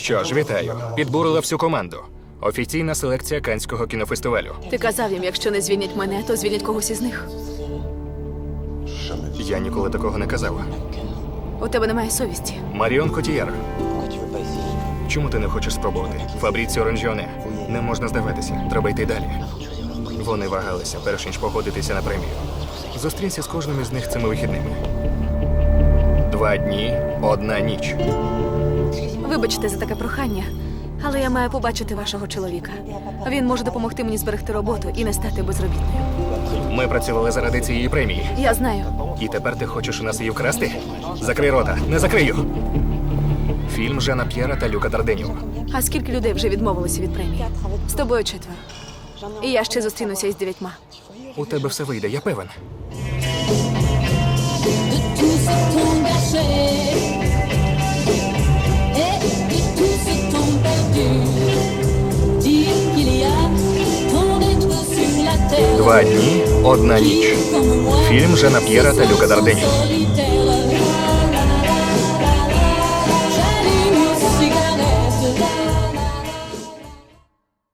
Що ж, вітаю. Підбурила всю команду. Офіційна селекція Канського кінофестивалю. Ти казав їм, якщо не звільнять мене, то звільнять когось із них. Я ніколи такого не казав. У тебе немає совісті. Маріон Котієр. Чому ти не хочеш спробувати? Фабріціо Ранжіоне. Не можна здаватися. Треба йти далі. Вони вагалися, перш ніж погодитися на премію. Зустрінься з кожним із них цими вихідними. Два дні, одна ніч. Вибачте за таке прохання, але я маю побачити вашого чоловіка. Він може допомогти мені зберегти роботу і не стати безробітною. Ми працювали заради цієї премії. Я знаю. І тепер ти хочеш у нас її вкрасти? Закрий рота, не закрию. Фільм Жана П'єра та Люка Дарденів. А скільки людей вже відмовилися від премії? З тобою четверо. І я ще зустрінуся із дев'ятьма. У тебе все вийде, я певен. Два дні, одна ніч. Фільм Жана П'єра та Люка solitaire.